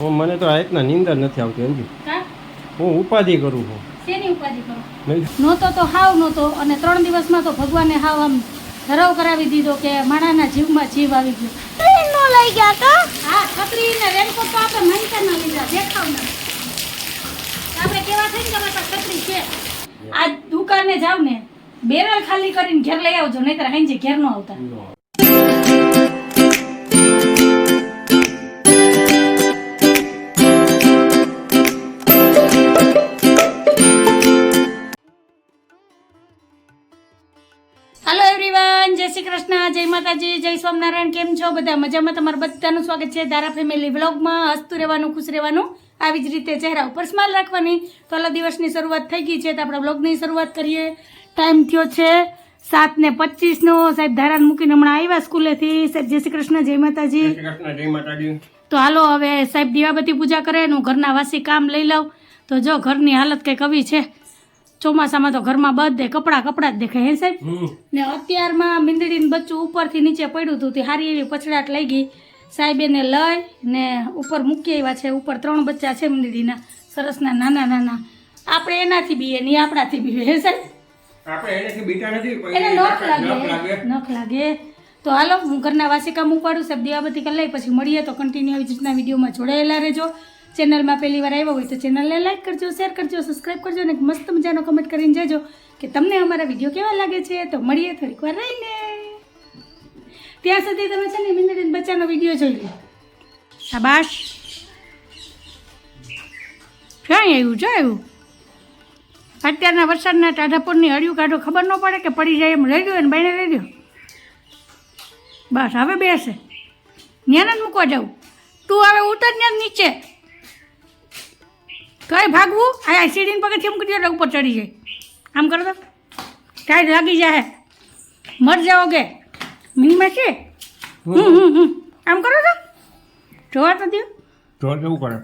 હું મને તો રાતના નિંદર નથી આવતી અંજુ કા? હું ઉપાધિ કરું છું. શેની ઉપાધિ કરો? નહોતો તો હાવ નહોતો અને ત્રણ દિવસમાં તો ભગવાને હાવ આમ ધરાવ કરાવી દીધો કે માણાના જીવમાં જીવ આવી ગયો. નો લઈ ગયા હા છત્રી ને રેનકોટ તો આપણે માનતા ના લીધા દેખાવના આપણે કેવા થઈ ને તમારે છત્રી છે. આ દુકાને જાવ ને બેરલ ખાલી કરીને ઘેર લઈ આવજો નહીતર હાંજે ઘેર ન આવતા. શ્રી કૃષ્ણ જય માતાજી જય સ્વામિનારાયણ કેમ છો? બધા મજામાં? તમારું બધાનું સ્વાગત છે ધારા ફેમિલી વ્લોગમાં. હસતું રહેવાનું ખુશ રહેવાનું આવી જ રીતે ચહેરા ઉપર સ્માઇલ રાખવાની. તો આલા દિવસની શરૂઆત થઈ ગઈ છે તો આપણે વ્લોગની શરૂઆત કરીએ. ટાઈમ થયો છે સાત ને પચીસનો. સાહેબ ધારાને મૂકીને હમણાં આવ્યા સ્કૂલેથી. સાહેબ જય શ્રી કૃષ્ણ જય માતાજી. જય શ્રી કૃષ્ણ જય માતાજી. તો હાલો હવે સાહેબ દીવાબત્તી પૂજા કરે હું ઘરના વાસી કામ લઈ લઉં. તો જો ઘરની હાલત કંઈક આવી છે. ચોમાસામાં તો ઘરમાં બધે કપડાં કપડાં જ દેખાય હે સાહેબ? ને અત્યારમાં મીંદડીનું બચ્ચું ઉપરથી નીચે પડ્યું હતું તે સારી એવી પછડાટ લઈ ગઈ. સાહેબ એને લઈ ને ઉપર મૂકી આવ્યા છે ઉપર ત્રણ બચ્ચા છે મીંદડીના સરસના નાના નાના. આપણે એનાથી બીએ નહીં આપણાથી બીએ હે સાહેબ? એને નખ લાગે નખ લાગે. તો હાલો હું ઘરના વાસી કામ ઉપાડું સાહેબ દીવાબત્તી કરી લઈ પછી મળીએ તો કન્ટિન્યુ આવી રીતના વિડીયોમાં જોડાયેલા રહેજો. ચેનલમાં પહેલી વાર આવ્યા હોય તો ચેનલને લાઇક કરજો શેર કરજો સબસ્ક્રાઈબ કરજો અને મસ્ત મજાનો કમેન્ટ કરીને જજો કે તમને અમારા વીડિયો કેવા લાગે છે. તો મળીએ થોડીક વાર રહીને. ત્યાં સુધી તમે છે ને મિનિટ બચ્ચાનો વીડિયો જોઈ લો. શાબાશ. ક્યાં આવ્યું? જો આવ્યું. અત્યારના વરસાદના ટાઢાપોરની હળિયું કાઢો ખબર ન પડે કે પડી જાય એમ. રહી ગયો ને બહેને રહી ગયો. બસ, હવે બેસે. જ્ઞાન મૂકવા જાઉં. તું હવે ઉતર ત્યાં નીચે. કઈ ભાગવું આ સીડીને પગથિયે મૂકી દીધો ઉપર ચડી જાય. આમ કરો તો. ટાઈટ લાગી જાય મર જાઓગે મિનિમાં છે? હમ. હમ હમ આમ કરો તો. જોવા તો દો જોર કેવું કરે?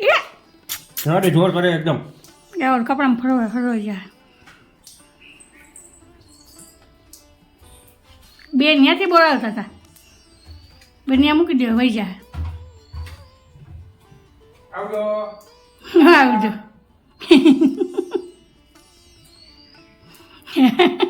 એ! જોર જોર કરે એકદમ. જોર કપડામાં ફરવા ફરવાઈ જાય બે ત્યાંથી બોલાવતા હતા. બે ત્યાં મૂકી દે વહી જાય આવજો. આવજો.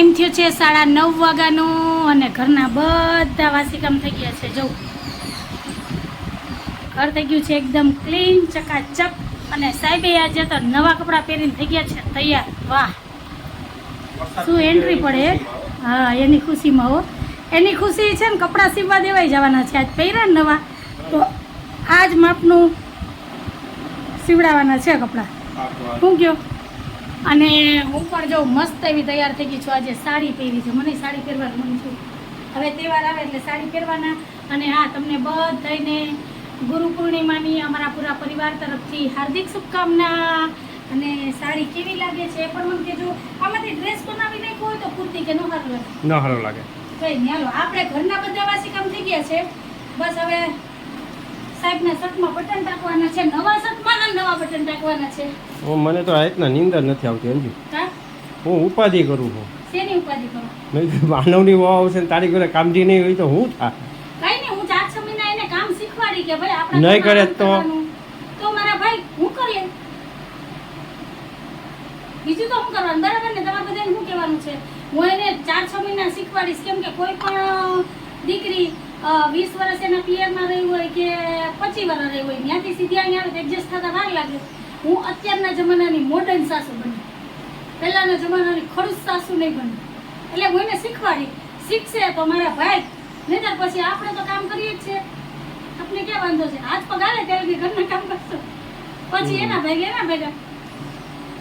ટાઈમ થયો છે સાડા નવ વાગ્યાનો અને ઘરના બધા વાસીકામ થઈ ગયા છે. જવું ઘર થઈ ગયું છે એકદમ ક્લીન ચકાચક. અને સાહેબે આજે તો નવા કપડાં પહેરીને થઈ ગયા છે. તૈયાર. વાહ. શું એન્ટ્રી પડે? હા એની ખુશીમાં હો. એની ખુશી છે ને કપડાં સીવવા દેવાઈ જવાના છે. આજ પહેર્યા ને નવા. તો આ જ માપનું સીવડાવવાના છે કપડાં. શું કયો? અને હું પણ જો મસ્ત એવી તૈયાર થઈ ગઈ છું. આજે સાડી પહેરી છે. મને સાડી પહેરવાનું મન છું. હવે તહેવાર આવે એટલે સાડી પહેરવાના. અને હા તમને બધાને ગુરુ પૂર્ણિમાની અમારા પૂરા પરિવાર તરફથી હાર્દિક શુભકામના. અને સાડી કેવી લાગે છે એ પણ મને કહેજો. આમાંથી ડ્રેસ બનાવી નાખ્યો હોય તો કુર્તી કે નો સારું લાગે ન સારું લાગે. કઈ નહીં આપણે ઘરના બધા વાસી કામ થઈ ગયા છે. બસ હવે સાહેબના શર્ટમાં બટન ટાંકવાના છે નવા શર્ટમાં ને નવા બટન ટાંકવાના છે. હું મને તો આયતના નિંદર નથી આવતી અંજુ હું? ઉપાધિ કરું છું. શેની ઉપાધિ કરો? મેં માનવની વાવ આવશે તારી ઘરે કામજી નહીં હોય તો હું થા? કઈ નહીં હું ચાર છ મહિના એને કામ શીખવાડી કે ભાઈ આપણે નહીં કરે તો? તો મારા ભાઈ હું કરીએ? બીજું તો શું કરવાનું? બરાબર ને? તમારે બધાને શું કહેવાનું છે? હું એને ચાર છ મહિના શીખવાડીશ. કેમ કે કોઈ પણ દીકરી વીસ વર્ષ એના પિયરમાં રહી હોય કે પચીસ વર્ષ રહી હોય ત્યાંથી સીધી અહીંયા આવે એડજસ્ટ થતા વાર લાગે. હું અત્યારના જમાનાની મોડર્ન સાસુ બની. પહેલાના જમાનાની ખડૂસ સાસુ નહીં બની. એટલે હું એને શીખવાડી. શીખશે તો મારા ભાઈ. નહીં પછી આપણે તો કામ કરીએ જ છે આપણે ક્યાં વાંધો છે? હાથ પગ આવે ત્યારે બી ઘરના કામ કરશો. પછી એના ભાઈ એના ભેગા.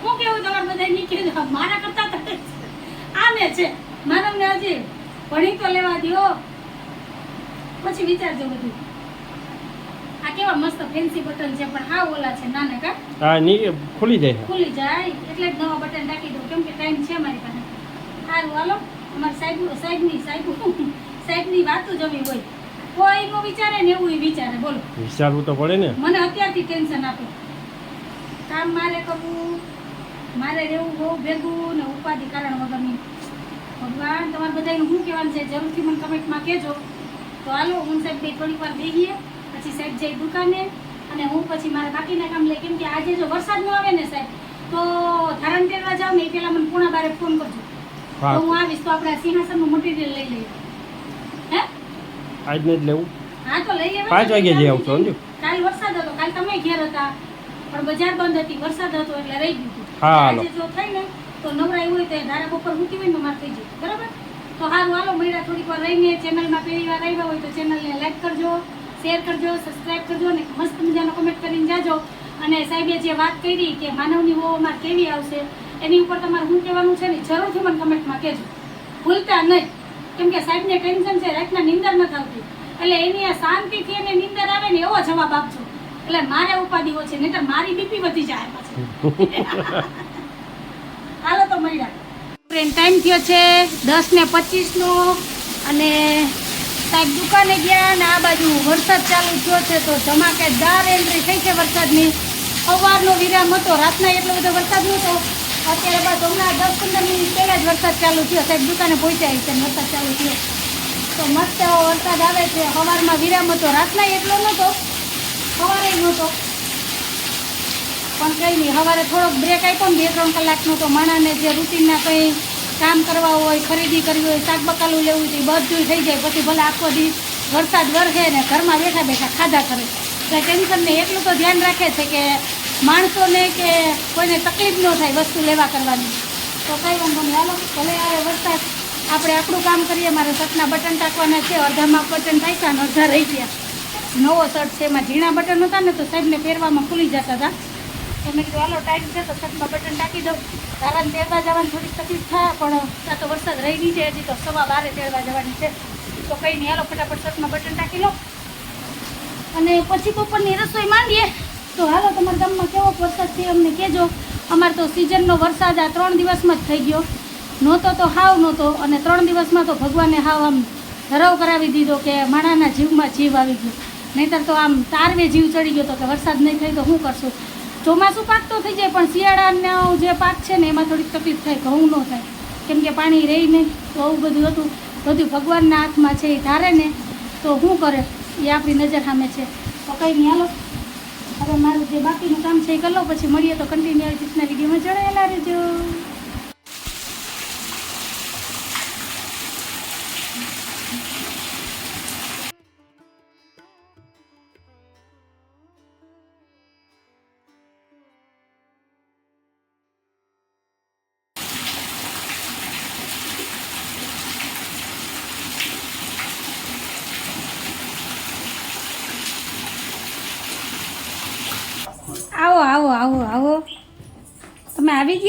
હું કેવું તમારે બધા નીકળી મારા કરતા આને છે. માનવને હજી ભણી તો લેવા દ્યો. પછી વિચારજો બધું. આ કેવા મસ્ત ફેન્સી બટન છે પણ હા ઓલા છે નાના કા? હા ની ખુલી જાય. ખુલી જાય એટલે જ નવા બટન રાખી દઉં કેમ કે ટાઈમ છે મારી પાસે. સારું હાલો અમારા સાહેબ સાહેબની સાહેબ સાહેબની વાતો જ એવી હોય. કોઈ નું વિચારે ને એવું વિચારે બોલો. વિચારવું તો પડે ને. મને અત્યારથી ટેન્શન આપે. કામ મારે કરવું મારે રહેવું બહુ ભેગું ને ઉપાધિ કારણ વગરની. ભગવાન તમારે બધાનું શું કહેવાનું છે? જરૂરથી મને કમેન્ટમાં કહેજો. તો હાલો હું સાહેબ બે થોડીક વાર બેહીએ. પછી સાહેબ જઈ દુકાને અને હું પછી મારા બાકીના કામ લઈ કેમ કે આજે જો વરસાદ ન આવે ને સાહેબ તો ધારણ તેરવા જાવ ને એ પહેલાં મને પૂણા બારે ફોન કરજો. તો હું. આવીશ તો આપણે સિંહાસનનું મટીરિયલ લઈ લઈએ. હે? આજને જ લેવું. હા તો લઈ લેવાય પાંચ વાગે જઈ આવશો સમજો કાલ વરસાદ હતો કાલ તમે ઘેર હતા પણ બજાર બંધ હતી વરસાદ હતો એટલે રહી ગયું હાલો. આજે જો થઈ ને તો નવરાઈ હોય તો ધારા બપોર મૂકી હોય ને મારે થઈ જાય બરાબર? તો સારું હાલો મળ્યા થોડીક વાર રહીને ચેનલમાં પહેલી વાર આવ્યા હોય તો ચેનલને લાઈક કરજો. શેર કરજો સબસ્ક્રાઈબ કરજો અને મસ્ત મજાનો કમેન્ટ કરીને જાજો. અને સાહેબે જે વાત કરી કે માનવની હોવામાં કેવી આવશે એની ઉપર તમારે શું કહેવાનું છે ને જરૂરથી મને કમેન્ટમાં કહેજો. ભૂલતા નહીં. કેમ કે સાહેબને ટેન્શન છે રાતના નિંદર નથી આવતી એટલે એની આ શાંતિથી એને નિંદર આવે ને એવો જવાબ આપજો. એટલે મારે ઉપાધિ નહીં તો મારી બીપી વધી જાય પછી હાલો તો મળ્યા ટ્રેન ટાઈમ થયો છે દસ ને પચીસનો અને સાહેબ, દુકાને ગયા અને આ બાજુ વરસાદ ચાલુ થયો છે તો ધમાકેદાર એન્ટ્રી થઈ છે વરસાદની. સવારનો વિરામ હતો, રાતના એટલો બધો વરસાદ નહોતો. અત્યારે બસ હમણાં દસ પંદર મિનિટ પહેલાં જ વરસાદ ચાલુ થયો. સાહેબ, દુકાને પહોંચ્યા છે વરસાદ ચાલુ થયો. તો મસ્ત વરસાદ આવે છે. સવારમાં વિરામ હતો, રાતના એટલો નહોતો. સવારે નહોતો. પણ કંઈ નહીં, સવારે થોડોક બ્રેક આપ્યો ને બે ત્રણ કલાકનો તો માણાને જે રૂટીનના કંઈ કામ કરવા હોય, ખરીદી કરવી હોય શાક બકાલું લેવું છે બધું થઈ જાય. પછી ભલે આખો દી વરસાદ વરસે ને ઘરમાં બેઠા બેઠા ખાધા કરે. એટલે ટેન્શનને એટલું તો ધ્યાન રાખે છે કે માણસોને કે કોઈને તકલીફ ન થાય વસ્તુ લેવા કરવાની. તો કંઈ વાંધો નહીં. હાલો, ભલે આવે વરસાદ આપણે આપણું કામ કરીએ, મારે શર્ટના બટન ટાંકવાના છે અડધામાં બટન ટાંક્યા અને અડધા રહી ગયા. નવો શર્ટ છે, એમાં ઝીણા બટન હતા ને, તો સાહેબને પહેરવામાં ખુલી જતા હતા. તો કીધું હાલો ટાઈમ છે તો શર્ટમાં બટન ટાંકી દઉં. તારાને તેડવા જવાની થોડીક તકલીફ થાય પણ ત્યાં તો વરસાદ રહી ગઈ છે હજી તો સવા બારે તેડવા જવાની છે. તો કંઈ નહીં, હાલો, ફટાફટ શર્ટમાં બટન ટાંકી લો. અને પછી બપોરની રસોઈ માંડીએ. તો હાલો, તમારા ગામમાં કેવો વરસાદ છે અમને કહેજો. અમારે તો સિઝનનો વરસાદ આ ત્રણ દિવસમાં જ થઈ ગયો. નહોતો તો હાવ નહોતો, અને ત્રણ દિવસમાં તો ભગવાને હાવ આમ ધરાવ કરાવી દીધો કે માણાના જીવમાં જીવ આવી ગયો. નહીંતર તો આમ તારવે જીવ ચડી ગયો તો કે વરસાદ નહીં થાય તો શું કરશું? ચોમાસું પાક તો થઈ જાય, પણ શિયાળાનો જે પાક છે ને, એમાં થોડીક તકલીફ થાય, ઘઉં ન થાય. કેમ કે પાણી રહી નહીં, તો આવું બધું હતું. બધું ભગવાનના હાથમાં છે, એ ધારે ને, તો શું કરે? એ આપણી નજર સામે છે. તો કંઈ નહીં, હાલો. હવે મારું જે બાકીનું કામ છે એ કરી પછી મળીએ તો કન્ટિન્યુ રીતના વિડીયોમાં જોડાયેલા રહેજો.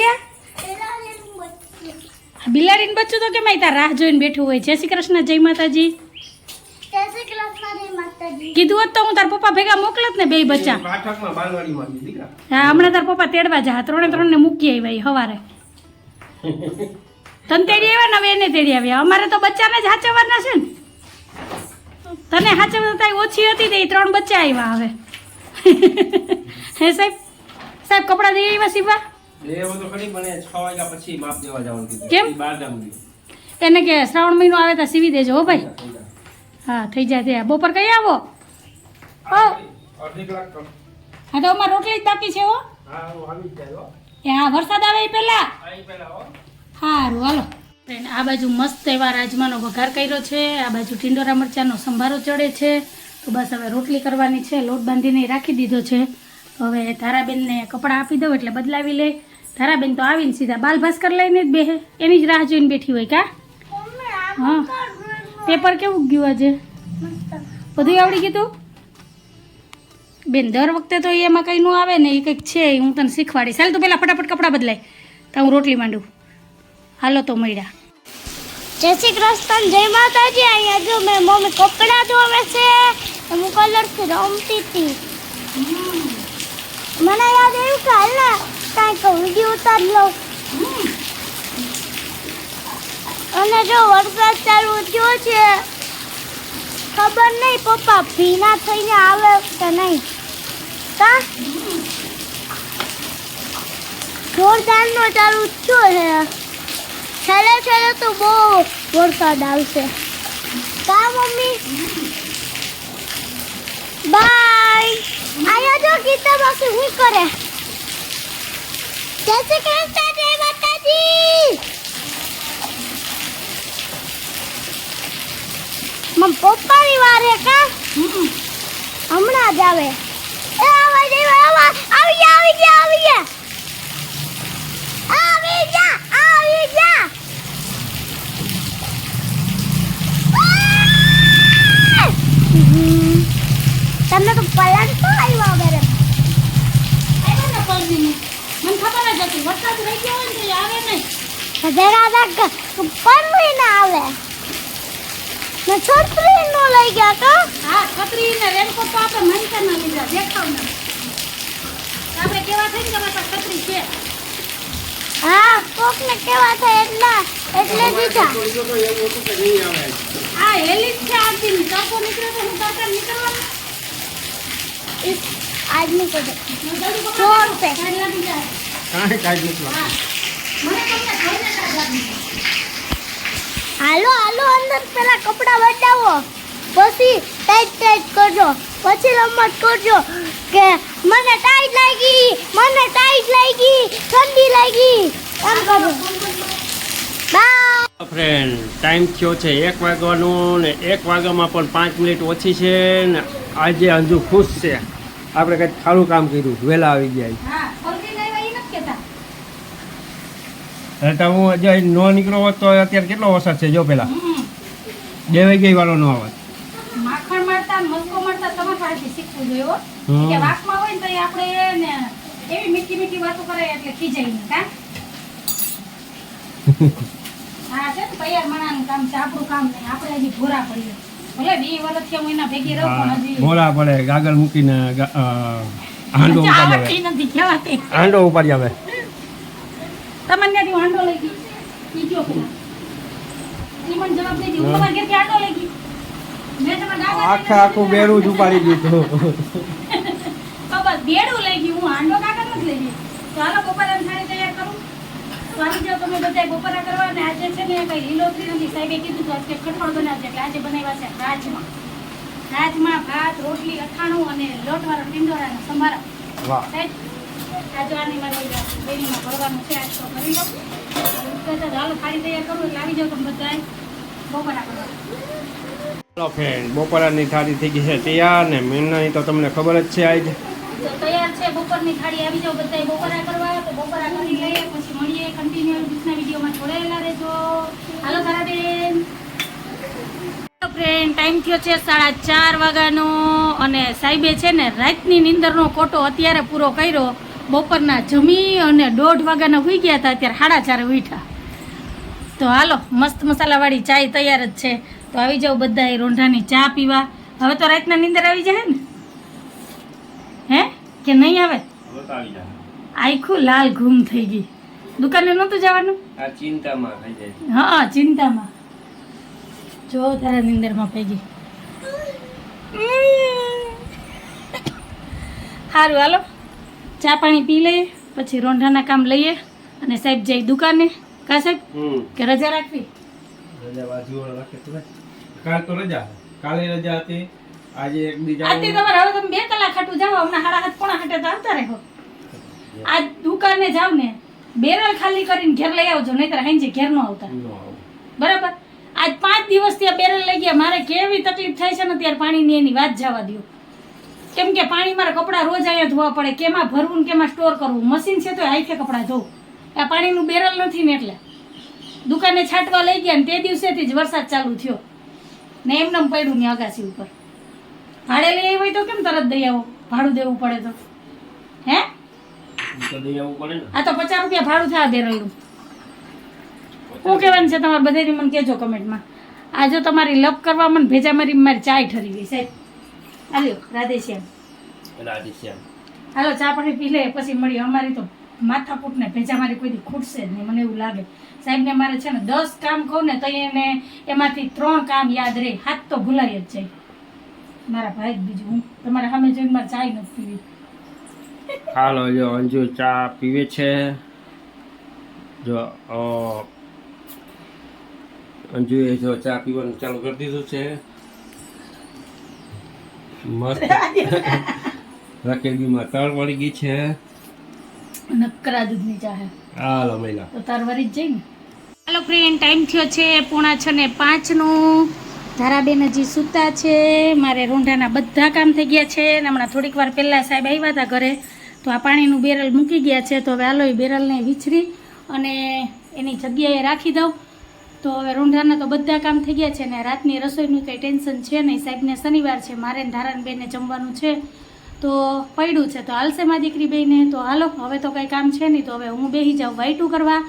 ગયા? બિલાડીને બચ્ચું તો કેમ તાર રાહ જોઈને બેઠું હોય? જય શ્રી કૃષ્ણ જય માતાજી. કીધું હોત તો હું તાર પપ્પા ભેગા મોકલત ને બે બચ્ચા. હા હમણાં તાર પપ્પા તેડવા જા ત્રણે ત્રણ ને મૂકી આવ્યા હવારે. તને તેડી આવ્યા ને હવે એને તેડી આવ્યા? અમારે તો બચ્ચાને જ હાચવવાના છે ને. તને હાચવતા તાય ઓછી હતી તે ત્રણ બચ્ચા આવ્યા હવે. હે સાહેબ? સાહેબ કપડાં દઈ આવ્યા સીવા બે બધું ખરી પણ એ વાગ્યા પછી માપ દેવા જવાનું કીધું. કેમ? ગામ એને કે શ્રાવણ મહિનો આવે તો સીવી દેજો હો ભાઈ. હા થઈ જાય ત્યાં બપોર કઈ આવો? ઓ અડધી કલાક હા તો અમારે રોટલી જ બાકી છે હો. હા હું આવી જાય એ હા વરસાદ આવે એ પહેલા? આવી પહેલા હો. સારું હાલો. આ બાજુ મસ્ત એવા રાજમાનો વઘાર કર્યો છે. આ બાજુ ટીંડોરા મરચાંનો સંભારો ચડે છે. તો બસ હવે રોટલી કરવાની છે. લોટ બાંધીને રાખી દીધો છે. તો હવે તારાબેનને કપડાં આપી દઉં એટલે બદલાવી લે. ધારાબેન તો આવીને સીધા બાલ ભાસ્કર લઈને જ બેહે. એની જ રાહ જોઈને બેઠી હોય કા? હા. પેપર કેવું ગયું આજે? બધું આવડી ગયું તું? બેન દર વખતે તો એમાં કંઈ ન આવે ને એ કંઈક છે હું તને શીખવાડીશ. ચાલ તું પહેલાં ફટાફટ કપડાં બદલાય. તો હું રોટલી માંડું. હાલો તો મળ્યા. જય શ્રી કૃષ્ણ જય માતાજી. અહીંયા જો મેં મમ્મી કપડાં ધોવે છે. હું કલરથી રમતી હતી. મને યાદ આવ્યું કે હાલ ને કાંઈક વીડિયો ઉતાર લઉં. અને જો વરસાદ ચાલુ થયો છે, ખબર નહીં પપ્પા, ભીના થઈને આવે કે નહીં? કા? જોરદારનો ચાલુ થયો છે. છેલ્લે છેલ્લે તો બહુ વરસાદ આવશે. કા, મમ્મી? બાય. આયા જો ગીતા બાકી હું કરે? જય શ્રી કૃષ્ણ જય માતાજી! મમ પપ્પાની વાર કા? હમણાં જ આવે. એ આવા જઈ આવા. આવી ગયા આવી ગયા આવી ગયા. આવી જા આવી જા તમને તો આવ્યો વગર આવ્યો ને પલવીને. નથી વરસાદ રહી આવે નહીં. નો લઈ ગયા તો? કેવા થઈ છે. હા કોક ને કેવા થાય એટલા એટલે દીધા આ હેલી છે આજની ટકો નીકળે તો હું કાકા નીકળવાનું આજની કાંઈ કાંઈ નથી. હાલો હાલો અંદર પેલા કપડા બદલાવો. પછી ટાઈટ ટાઈટ કરજો. પછી રમત કરજો. કે મને ટાઈટ લાગી મને ટાઈટ લાગી ઠંડી લાગી. એમ કરજો. બાય ફ્રેન્ડ ટાઈમ થયો છે એક વાગવાનો ને એક વાગ્યામાં પણ પાંચ મિનિટ ઓછી છે ને આજે અંજુ ખુશ છે. આપણે કંઈક સારું કામ કર્યું વહેલા આવી ગયા હા પલટી નહીં હોય એ નથી કહેતા એટલે તો હું હજી નો નીકળો હોત તો અત્યારે કેટલો વરસાદ છે? જો પેલા. બે વાગે વાળો નો આવે માખણ મળતા મસ્કો મળતા તમારે પાસેથી શીખવું જોઈએ કે વાંકમાં હોય ને તો આપણે એવી મીઠી મીઠી વાતો કરે એટલે ખીજાય નહીં કા? હા છે ને તૈયાર મણાનું કામ છે આપણું કામ નહીં આપણે હજી ભોરા પડીએ. ભલે વી વર્ષથી હું એના ભેગી રહું પણ હજી મોડા પડે ગાગર મૂકીને હાંડો ઉપાડી આવે. હાંડો ઉપાડી આવે. ત્યાંથી હાંડો લઈ ગઈ. પેલા. ઈ મને જવાબ દઈ દી હું તમારા ઘરેથી હાંડો લઈ ગઈ. મેં તમારા દાદા આખું બેડું જ ઉપાડી દીધું. બસ બેડું લઈ ગયું. હું આંડો કાકા નથી લઈ ગઈ. તો હાલો બપોરાની થાળી તૈયાર કરું. તો જો તમે બધા બપોરા કરવા. ને આજે છે ને કઈ લીલોતરી નથી સાહેબે કીધું તો આજે કઠોળ બનાવજે. એટલે આજે બનાવ્યા છે રાજમાં. રાજમાં ભાત રોટલી અથાણું અને લોટવાળો ટીંડોરા અને સંભારા વાહ. સાહેબ આજે આની મારે બેનીમાં ભરવાનું છે આજ તો કરી લઉં. તો હાલો થાળી તૈયાર કરું એટલે આવી જાઓ તમે બધા બપોરા કરવા. ફ્રેન્ડ બપોરાની થાળી થઈ ગઈ છે તૈયાર ને મેનાની તો તમને ખબર જ છે આજ. તૈયાર છે બપોરની થાળી આવી જાવ બધા બપોરા કરવા. તો બપોરા કરી લઈએ પછી મળીએ કન્ટિન્યુ બીજના વિડીયોમાં જોડાયેલા રહેજો. હાલો તારાબેન ફ્રેન્ડ ટાઈમ થયો છે સાડા ચાર વાગ્યાનો અને સાહેબે છે ને રાતની નીંદરનો કોટો અત્યારે પૂરો કર્યો. બપોરના જમી અને દોઢ વાગ્યાના હોઈ ગયા હતા અત્યારે સાડા ચારે ઉઠ્યા. તો હાલો મસ્ત મસાલાવાળી ચાય તૈયાર જ છે. તો આવી જાઓ બધા એ રોંઢાની ચા પીવા. હવે તો રાતના નીંદર આવી જાય ને? હે? કે નહીં આવે? આખું લાલ ઘૂમ થઈ ગઈ. દુકાને નહોતું જવાનું? ચિંતામાં હા ચિંતામાં. જો તારા નિંદરમાં પૈ ગઈ સારું હાલો. ચા પાણી પી લઈએ પછી રોંઢાના કામ લઈએ અને સાહેબ જઈ દુકાને. કા સાહેબ? કે રજા રાખવી? રજા બાજુ રાખે કાલ તો રજા. કાલે રજા હતી. આજે એક બીજા આજે તમારે હવે તમે બે કલાક ખાટું જાવ હમણાં હાડા હાથ પોણા હાટે તો આવતા રહો આજ દુકાને જાવ ને બેરલ ખાલી કરીને ઘેર લઈ આવજો નહીતર હાંજે ઘેર નો આવતા. બરાબર? આજ પાંચ દિવસ ત્યાં બેરલ લઈ ગયા. મારે કેવી તકલીફ થાય છે ને ત્યારે પાણીની એની વાત જવા દો કેમ કે પાણી મારા કપડાં રોજ અહીંયા ધોવા પડે. કેમાં ભરવું ને કેમાં સ્ટોર કરવું? મશીન છે તો હાઈફે કપડાં ધોવું. આ પાણીનું બેરલ નથી ને એટલે. દુકાને છાંટવા લઈ ગયા ને તે દિવસેથી જ વરસાદ ચાલુ થયો. ને એમને એમ પડ્યું ને અગાસી ઉપર. ભાડે લઈ આવી હોય તો કેમ તરત દઈ આવો? ભાડું દેવું પડે તો. હે? આ તો પચાસ રૂપિયા ભાડું થયા બેરલનું શું કહેવાનું છે તમારે બધાની મને કહેજો કમેન્ટમાં. આ જો તમારી લપ કરવા મને ભેજા મારી મારી ચાય ઠરી ગઈ સાહેબ. હાલ્યો રાધે શ્યામ રાધેશ્યામ. હાલો ચા પાણી પી લે પછી મળીએ. અમારી તો માથાકૂટ ને ભેજા મારી કોઈ દી ખૂટશે જ નહીં મને એવું લાગે. સાહેબને મારે છે ને દસ કામ કહું ને તો એને એમાંથી ત્રણ કામ યાદ રહે. હાથ તો ભૂલાઈ જ જાય. મારા ભાઈ બીજું. હું તમારા સામે જોઈને મારે ચા નથી પીવી. હાલો જો અંજુ ચા પીવે છે. જો અંજુએ જો ચા પીવાનું ચાલુ કરી દીધું છે. મસ્ત. રકેબીમાં માતાળ વાળી ગઈ છે. નકરા દૂધની ચા હે. હાલો મહિલા તો તાર વરી જ જઈ હાલો ફ્રેન્ડ ટાઈમ થયો છે પોણા છ ને પાંચનું ધારાબેન હજી સૂતા છે. મારે રોંઢાના બધા કામ થઈ ગયા છે અને હમણાં થોડીક વાર પહેલાં સાહેબ આવ્યા હતા ઘરે. તો આ પાણીનું બેરલ મૂકી ગયા છે. તો હવે હાલો એ બેરલને વિચરી અને એની જગ્યાએ રાખી દઉં. તો હવે રૂંઢાના તો બધા કામ થઈ ગયા છે ને રાતની રસોઈનું કંઈ ટેન્શન છે નહીં. સાહેબને શનિવાર છે, મારે ધારાનબેનને જમવાનું છે. તો પડ્યું છે. તો હાલશે માં દીકરી બેને તો હાલો, હવે તો કંઈ કામ છે નહીં. તો હવે હું બેસી જાઉં વાઈટું કરવા.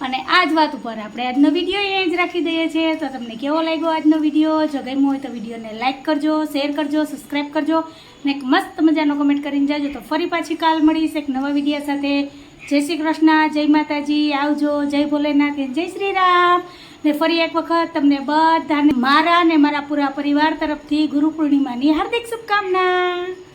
અને આ જ વાત ઉપર આપણે આજનો વીડિયો એ જ રાખી દઈએ છીએ. તો તમને કેવો લાગ્યો આજનો વીડિયો? જો ગમ્યો હોય તો વિડીયોને લાઇક કરજો, શેર કરજો, સબસ્ક્રાઈબ કરજો. ને એક મસ્ત મજાનો કમેન્ટ કરીને જાજો. તો ફરી પાછી કાલ મળીશ એક નવા વીડિયો સાથે. જય શ્રી કૃષ્ણ, જય માતાજી. આવજો, જય ભોલેનાથ, જય શ્રી રામ. ને ફરી એક વખત તમને બધાને મારા ને મારા પૂરા પરિવાર તરફથી ગુરુ પૂર્ણિમાની હાર્દિક શુભકામના.